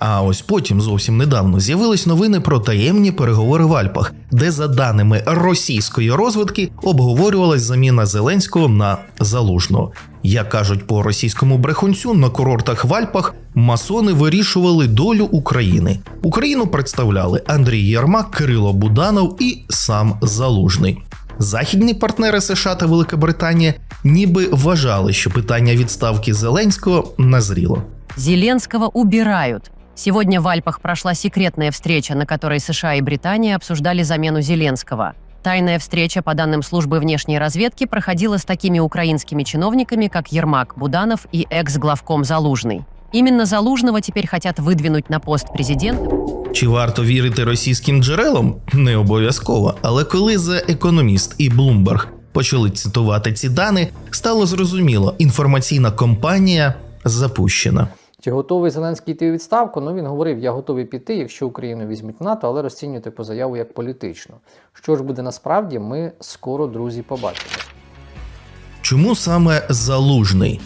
А ось потім зовсім недавно з'явились новини про таємні переговори в Альпах, де, за даними російської розвідки, обговорювалась заміна Зеленського на залужного. Як кажуть по російському брехунцю, на курортах в Альпах масони вирішували долю України. Україну представляли Андрій Єрмак, Кирило Буданов і сам Залужний. Західні партнери США та Велика Британія ніби вважали, що питання відставки Зеленського назріло. Зеленского убирают. Сегодня в Альпах прошла секретная встреча, на которой США и Британия обсуждали замену Зеленского. Тайная встреча, по данным службы внешней разведки, проходила с такими украинскими чиновниками, как Ермак Буданов и экс-главком Залужный. Именно Залужного теперь хотят выдвинуть на пост президента. Чи варто вірити російським джерелам? Не обов'язково. Але коли The Economist і Bloomberg почали цитувати ці дані, стало зрозуміло, інформаційна кампанія запущена. Чи готовий Зеленський йти у відставку? Ну він говорив, я готовий піти, якщо Україну візьмуть НАТО, але розцінювати по заяву як політичну. Що ж буде насправді, ми скоро, друзі, побачимо. Чому саме залужний?